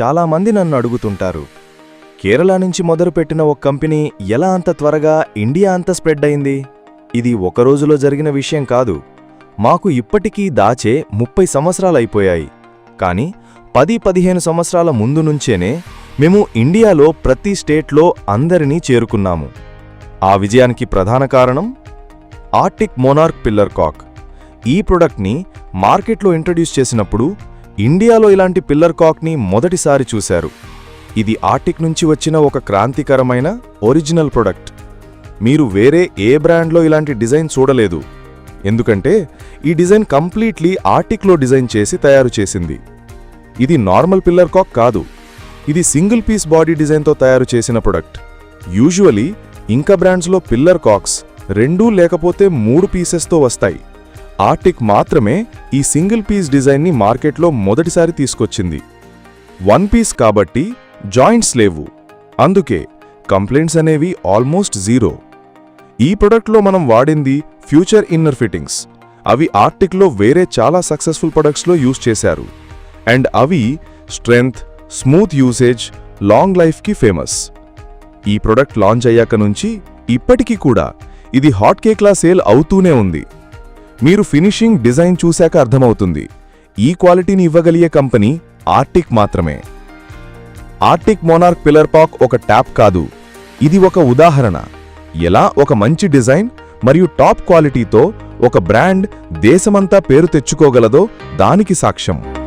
చాలామంది నన్ను అడుగుతుంటారు కేరళ నుంచి మొదలుపెట్టిన ఒక కంపెనీ ఎలా అంత త్వరగా ఇండియా అంత స్ప్రెడ్ అయింది? ఇది ఒక రోజులో జరిగిన విషయం కాదు మాకు ఇప్పటికీ దాచే ముప్పై సంవత్సరాలైపోయాయి కానీ పది పదిహేను సంవత్సరాల ముందు నుంచేనే మేము ఇండియాలో ప్రతి స్టేట్లో అందరినీ చేరుకున్నాము. ఆ విజయానికి ప్రధాన కారణం ఆర్టిక్ మోనార్క్ పిల్లర్ కాక్. ఈ ప్రొడక్ట్ని మార్కెట్లో ఇంట్రడ్యూస్ చేసినప్పుడు ఇండియాలో ఇలాంటి పిల్లర్ కాక్ని మొదటిసారి చూశారు. ఇది ఆర్టిక్ నుంచి వచ్చిన ఒక క్రాంతికరమైన ఒరిజినల్ ప్రొడక్ట్. మీరు వేరే ఏ బ్రాండ్లో ఇలాంటి డిజైన్ చూడలేదు. ఎందుకంటే ఈ డిజైన్ కంప్లీట్లీ ఆర్టిక్లో డిజైన్ చేసి తయారు చేసింది. ఇది నార్మల్ పిల్లర్ కాక్ కాదు. ఇది సింగిల్ పీస్ బాడీ డిజైన్తో తయారు చేసిన ప్రొడక్ట్. యూజువలీ ఇంకా బ్రాండ్స్లో పిల్లర్ కాక్స్ రెండూ లేకపోతే మూడు పీసెస్తో వస్తాయి. ఆర్టిక్ మాత్రమే ఈ సింగిల్ పీస్ డిజైన్ని మార్కెట్లో మొదటిసారి తీసుకొచ్చింది. వన్ పీస్ కాబట్టి జాయింట్స్ లేవు. అందుకే కంప్లైంట్స్ అనేవి ఆల్మోస్ట్ జీరో. ఈ ప్రొడక్ట్లో మనం వాడింది ఫ్యూచర్ ఇన్నర్ ఫిట్టింగ్స్. అవి ఆర్టిక్లో వేరే చాలా సక్సెస్ఫుల్ ప్రొడక్ట్స్లో యూజ్ చేశారు. అండ్ అవి స్ట్రెంగ్త్ స్మూత్ యూసేజ్ లాంగ్ లైఫ్కి ఫేమస్. ఈ ప్రొడక్ట్ లాంచ్ అయ్యాక నుంచి ఇప్పటికీ కూడా ఇది హాట్ కేక్లా సేల్ అవుతూనే ఉంది. మీరు ఫినిషింగ్ డిజైన్ చూశాక అర్థమవుతుంది. ఈ క్వాలిటీని ఇవ్వగలిగే కంపెనీ ఆర్టిక్ మాత్రమే. ఆర్టిక్ మోనార్క్ పిల్లర్ పాక్ ఒక ట్యాప్ కాదు. ఇది ఒక ఉదాహరణ. ఎలా? ఒక మంచి డిజైన్ మరియు టాప్ క్వాలిటీతో ఒక బ్రాండ్ దేశమంతా పేరు తెచ్చుకోగలదో దానికి సాక్ష్యం.